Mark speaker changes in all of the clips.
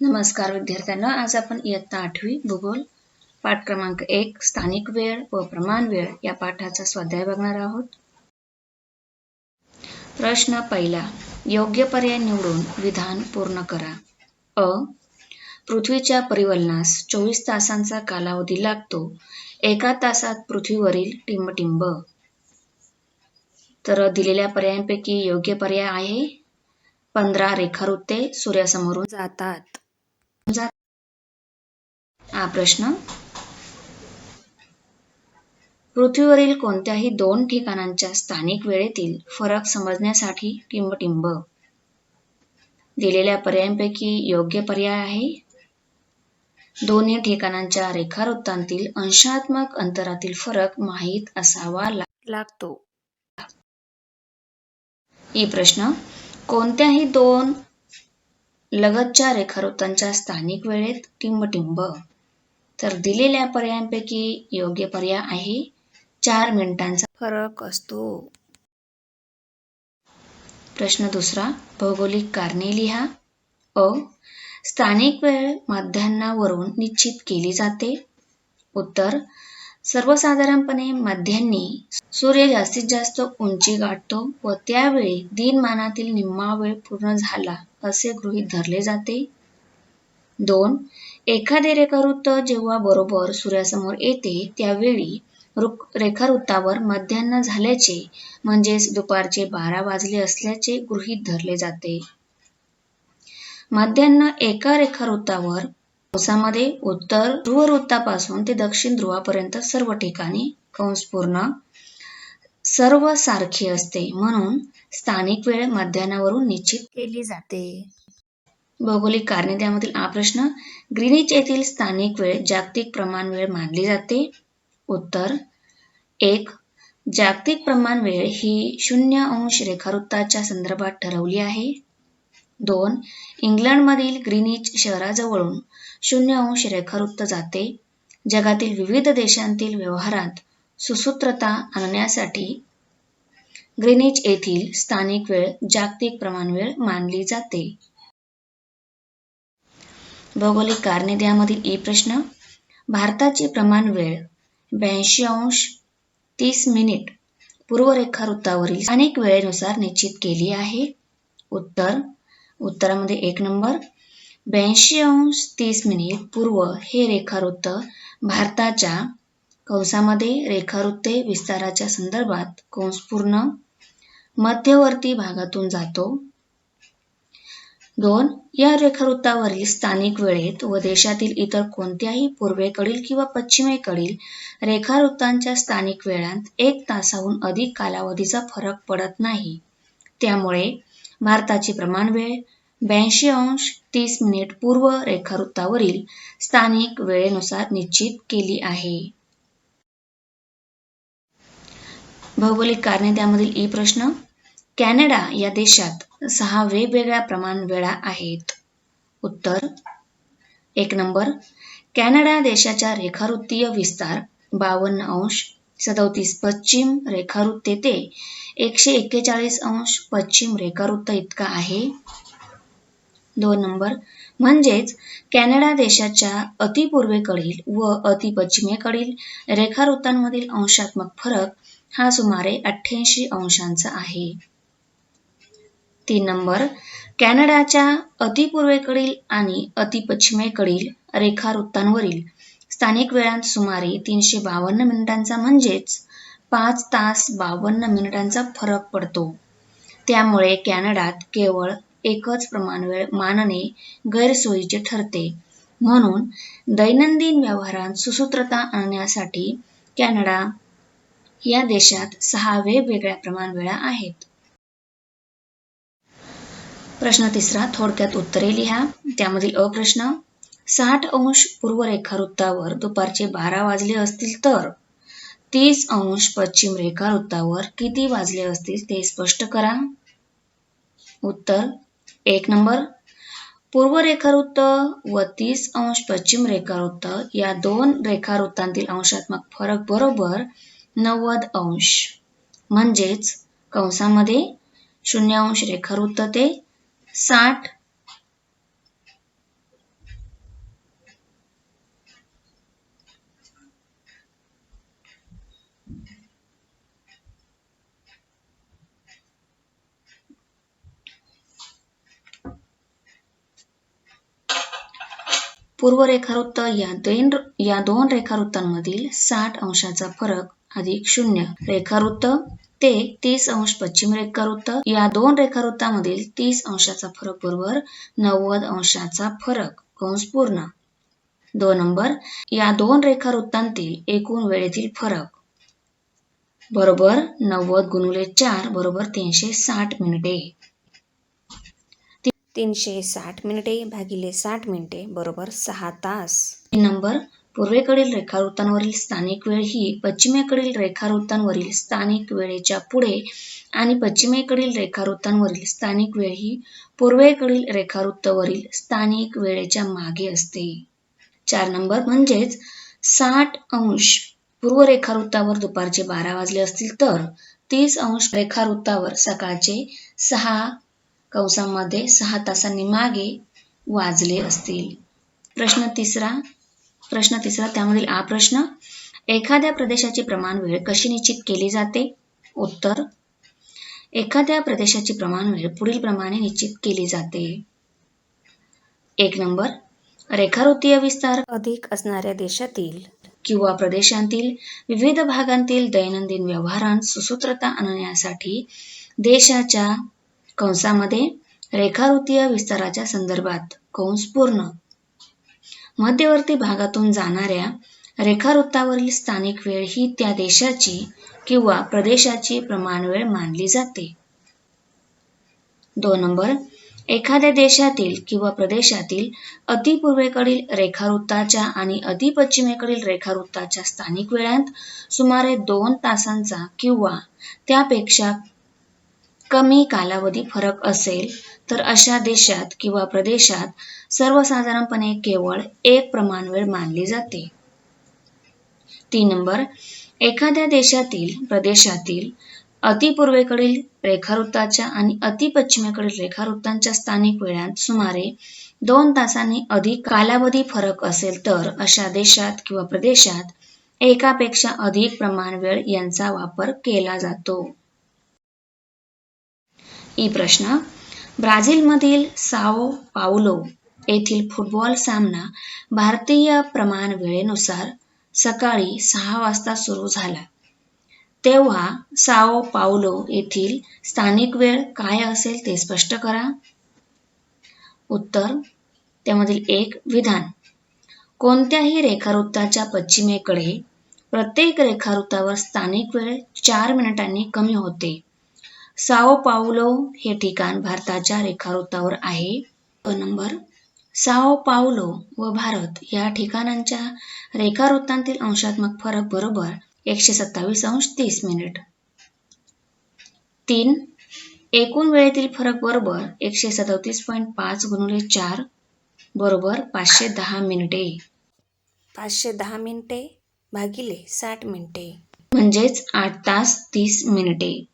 Speaker 1: नमस्कार विद्यार्थ्यांना. आज आपण इयत्ता आठवी भूगोल पाठ क्रमांक एक स्थानिक वेळ व प्रमाण वेळ या पाठाचा स्वाध्याय बघणार आहोत. प्रश्न पहिला योग्य पर्याय निवडून विधान पूर्ण करा. अ पृथ्वीच्या परिवलनास चोवीस तासांचा कालावधी लागतो. एका तासात पृथ्वीवरील टिंबटिंब. तर दिलेल्या पर्यायांपैकी योग्य पर्याय आहे. पंधरा रेखावृत्ते सूर्यासमोरून जातात. हा प्रश्न. पृथ्वीवरील कोणत्याही दोन ठिकाणांच्या स्थानिक वेळेतील फरक समजण्यासाठी टिंबटिंब दिलेल्या पर्यायांपैकी योग्य पर्याय आहे. दोन्ही ठिकाणांच्या रेखावृत्तांतील अंशात्मक अंतरातील फरक माहीत असावा लागतो. ही प्रश्न. कोणत्याही दोन लगतच्या रेखावृत्तांच्या स्थानिक वेळेत टिंबटिंब. तर दिलेल्या पर्यायांपैकी योग्य पर्याय आहे चार मिनिटांचा फरक असतो. प्रश्न दुसरा भौगोलिक कारणे लिहा. अ. स्थानिक वेळ माध्यान्नावरून निश्चित केली जाते. उत्तर सर्वसाधारणपणे मध्यान्ही सूर्य जास्तीत जास्त उंची गाठतो व त्यावेळी दिनमानातील निम्मा वेळ पूर्ण झाला. असे गृहीत धरले जाते. दोन एखादे रेखावृत्त जेव्हा बरोबर सूर्यासमोर येते त्यावेळी रेखावृत्तावर मध्यान्ह झाल्याचे म्हणजेच दुपारचे बारा वाजले असल्याचे गृहीत धरले जाते. मध्यान्ह एका रेखावृत्तावर कंसामध्ये उत्तर ध्रुववृत्तापासून ते दक्षिण ध्रुवापर्यंत सर्व ठिकाणी कंस पूर्ण सर्व सारखे असते म्हणून स्थानिक वेळ मध्यान्हावरून निश्चित केली जाते. भौगोलिक कारणे त्यामधील हा प्रश्न. ग्रीनिच येथील स्थानिक वेळ जागतिक प्रमाण वेळ मानली जाते. उत्तर एक जागतिक प्रमाण वेळ ही शून्य अंश रेखावृत्ताच्या संदर्भात ठरवली आहे. दोन इंग्लंडमधील ग्रीनिच शहराजवळून शून्य अंश रेखावृत्त जाते. जगातील विविध देशांतील व्यवहारात सुसूत्रता आणण्यासाठी ग्रीनिच येथील स्थानिक वेळ जागतिक प्रमाण वेळ मानली जाते. भौगोलिक कारणे त्यामधील ई प्रश्न भारताची प्रमाण वेळ ब्याऐंशी अंश तीस मिनिट पूर्व रेखावृत्तावरील स्थानिक वेळेनुसार निश्चित केली आहे. उत्तर उत्तरामध्ये एक नंबर ब्याऐंशी अंश तीस मिनिट पूर्व हे रेखावृत्त भारताच्या कंसामध्ये रेखावृत्ते विस्ताराच्या संदर्भात कंस पूर्ण मध्यवर्ती भागातून जातो. दोन या रेखावृत्तावरील स्थानिक वेळेत व देशातील इतर कोणत्याही पूर्वेकडील किंवा पश्चिमेकडील रेखावृत्तांच्या स्थानिक वेळांत एक तासाहून अधिक कालावधीचा फरक पडत नाही. त्यामुळे भारताची प्रमाण वेळ ब्याऐंशी अंश तीस मिनिट पूर्व रेखावृत्तावरील स्थानिक वेळेनुसार निश्चित केली आहे. भौगोलिक कारणे त्यामधील ई प्रश्न. कॅनडा या देशात सहा वेगवेगळ्या प्रमाण वेळा आहेत. उत्तर. एक नंबर. कॅनडा देशाच्या रेखावृत्तीय विस्तार बावन्न अंश सदोतीस पश्चिम रेखावृत्ते ते एकशे एक्केचाळीस अंश पश्चिम रेखावृत्त इतका आहे. दोन नंबर. म्हणजेच कॅनडा देशाच्या अतिपूर्वेकडील व अतिपश्चिमेकडील रेखावृत्तांमधील अंशात्मक फरक हा सुमारे अठ्ठ्याऐंशी अंशांचा आहे. तीन नंबर. कॅनडाच्या अतिपूर्वेकडील आणि अतिपश्चिमेकडील रेखावृत्तांवरील स्थानिक वेळांत सुमारे तीनशे बावन्न मिनिटांचा म्हणजेच पाच तास बावन्न मिनिटांचा फरक पडतो. त्यामुळे कॅनडात केवळ एकच प्रमाणवेळ मानणे गैरसोयीचे ठरते. म्हणून दैनंदिन व्यवहारात सुसूत्रता आणण्यासाठी कॅनडा या देशात सहा वेगवेगळ्या प्रमाणवेळा आहेत. प्रश्न तिसरा थोडक्यात उत्तरे लिहा. त्यामधील अप्रश्न साठ अंश पूर्व रेखावृत्तावर दुपारचे बारा वाजले असतील तर? तीस अंश पश्चिम रेखावृत्तावर किती वाजले असतील ते स्पष्ट करा. उत्तर एक नंबर. पूर्व रेखावृत्त व तीस अंश पश्चिम रेखावृत्त या दोन रेखावृत्तांतील अंशात्मक फरक बरोबर नव्वद अंश. म्हणजेच कंसामध्ये शून्य अंश रेखावृत्त ते साठ पूर्व रेखावृत्त या दोन या दोन रेखावृत्तांमधील साठ अंशाचा फरक अधिक शून्य. रेखावृत्त ते तीस अंश पश्चिम रेखावृत्त. या दोन रेखावृत्तामधील तीस अंशाचा फरक बरोबर नव्वद अंशाचा फरक. कंस पूर्ण. दोन नंबर. या दोन रेखावृत्तांतील एकूण वेळेतील फरक. बरोबर नव्वद गुणिले चार बरोबर तीनशे साठ मिनिटे.
Speaker 2: तीनशे साठ मिनिटे भागिले साठ मिनिटे बरोबर सहा तास.
Speaker 1: तीन नंबर. पूर्वेकडील रेखावृत्तांवरील स्थानिक वेळ ही पश्चिमेकडील रेखावृत्तांवरील स्थानिक वेळेच्या पुढे आणि पश्चिमेकडील रेखावृत्तांवरील स्थानिक वेळ ही पूर्वेकडील रेखावृत्तावरील स्थानिक वेळेच्या मागे असते. चार नंबर म्हणजेच साठ अंश. पूर्व रेखावृत्तावर दुपारचे बारा वाजले असतील तर तीस अंश रेखावृत्तावर सकाळचे सहा कंसामध्ये सहा तासांनी मागे वाजले असतील. प्रश्न तिसरा प्रश्न तिसरा त्यामधील आ प्रश्न एखाद्या प्रदेशाची प्रमाण वेळ कशी निश्चित केली जाते? उत्तर एखाद्या प्रदेशाची प्रमाण वेळ पुढील प्रमाणे निश्चित केली जाते. एक नंबर रेखावृत्तीय विस्तार
Speaker 2: अधिक असणाऱ्या देशातील
Speaker 1: किंवा प्रदेशांतील विविध भागांतील दैनंदिन व्यवहारांत सुसूत्रता आणण्यासाठी देशाच्या कंसामध्ये रेखावृत्तीय विस्ताराच्या संदर्भात कंस पूर्ण मध्यवर्ती भागातून जाणाऱ्या रेखावृत्तावरील स्थानिक वेळ ही त्या देशाची किंवा प्रदेशाची प्रमाणवेळ मानली जाते. दोन नंबर एखाद्या देशातील किंवा प्रदेशातील अतिपूर्वेकडील रेखावृत्ताच्या आणि अतिपश्चिमेकडील रेखावृत्ताच्या स्थानिक वेळांत सुमारे दोन तासांचा किंवा त्यापेक्षा कमी कालावधी फरक असेल तर अशा देशात किंवा प्रदेशात सर्वसाधारणपणे केवळ एक प्रमाणवेळ मानली जाते. तीन नंबर एखाद्या देशातील प्रदेशातील अतिपूर्वेकडील रेखावृत्ताच्या आणि अतिपश्चिमेकडील रेखावृत्तांच्या स्थानिक वेळांत सुमारे दोन तासांनी अधिक कालावधी फरक असेल तर अशा देशात किंवा प्रदेशात एकापेक्षा अधिक प्रमाण वेळ यांचा वापर केला जातो. ई प्रश्न. ब्राझीलमधील साओ पावलो येथील फुटबॉल सामना भारतीय प्रमाण वेळेनुसार सकाळी सहा वाजता सुरू झाला. तेव्हा साओ पावलो येथील स्थानिक वेळ काय असेल ते स्पष्ट करा. उत्तर त्यामधील एक विधान. कोणत्याही रेखावृत्ताच्या पश्चिमेकडे प्रत्येक रेखावृत्तावर स्थानिक वेळ चार मिनिटांनी कमी होते. साओ पाउलो हे ठिकाण भारताच्या रेखावृत्तावर आहे. नंबर साओ पाउलो व भारत या ठिकाणांच्या रेखावृत्तांतील अंशात्मक फरक बरोबर एकशे सत्तावीस अंश तीस मिनिट. तीन एकूण वेळेतील फरक बरोबर एकशे सदतीस पॉईंट पाच गुणिले चार बरोबर पाचशे दहा मिनिटे.
Speaker 2: पाचशे दहा मिनिटे भागिले साठ मिनिटे.
Speaker 1: म्हणजेच आठ तास तीस मिनिटे.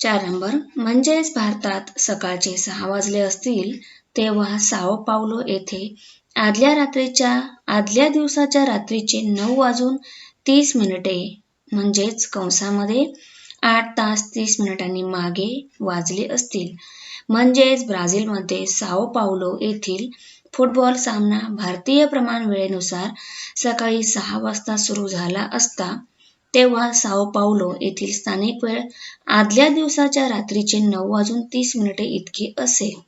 Speaker 1: चार नंबर. म्हणजेच भारतात सकाळचे सहा वाजले असतील तेव्हा साओ पावलो येथे आदल्या रात्रीच्या आदल्या दिवसाच्या रात्रीचे नऊ वाजून तीस मिनिटे म्हणजेच कंसामध्ये आठ तास तीस मिनिटांनी मागे वाजले असतील. म्हणजेच ब्राझीलमध्ये साओ पावलो येथील फुटबॉल सामना भारतीय प्रमाण वेळेनुसार सकाळी सहा वाजता सुरू झाला असता तेव्हा साओ पावलो येथील स्थानिक वेळ आदल्या दिवसाच्या रात्रीचे नऊ वाजून तीस मिनिटे इतकी असेल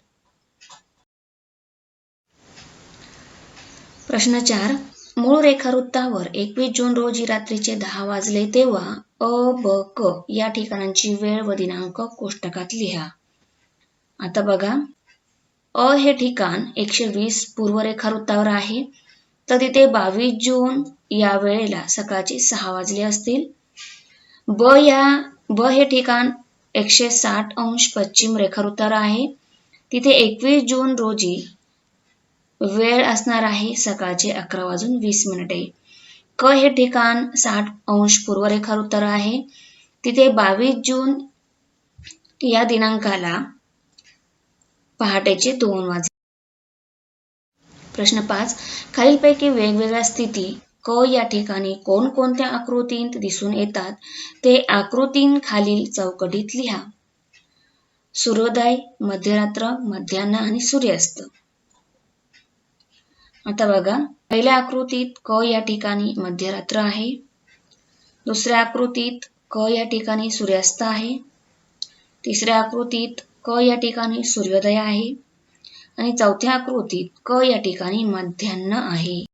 Speaker 1: प्रश्न चार. मूळ रेखावृत्तावर एकवीस जून रोजी रात्रीचे दहा वाजले तेव्हा अ ब क या ठिकाणांची वेळ व दिनांक कोष्टकात लिहा. आता बघा. अ हे ठिकाण एकशे वीस पूर्व रेखावृत्तावर आहे. तर तिथे बावीस जून या वेळेला सकाळचे सहा वाजले असतील. ब या ब हे ठिकाण एकशे साठ अंश पश्चिम रेखावृत्तावर आहे. तिथे एकवीस जून रोजी वेळ असणार आहे सकाळचे अकरा वाजून वीस मिनिटे. क हे ठिकाण साठ अंश पूर्व रेखावृत्तावर आहे. तिथे बावीस जून या दिनांकाला पहाटेचे दोन वाजले. प्रश्न पाच. खालीलपैकी वेगवेगळ्या स्थिती क या ठिकाणी कोणकोणत्या आकृतींत दिसून येतात ते आकृतीं खालील चौकटीत लिहा. सूर्योदय मध्यरात्र मध्यान्ह आणि सूर्यास्त. आता बघा पहिल्या आकृतीत क या ठिकाणी मध्यरात्र आहे. दुसऱ्या आकृतीत क या ठिकाणी सूर्यास्त आहे. तिसऱ्या आकृतीत क या ठिकाणी सूर्योदय आहे. आणि चौथ्या आकृतीत क या ठिकाणी मध्यान्ह आहे.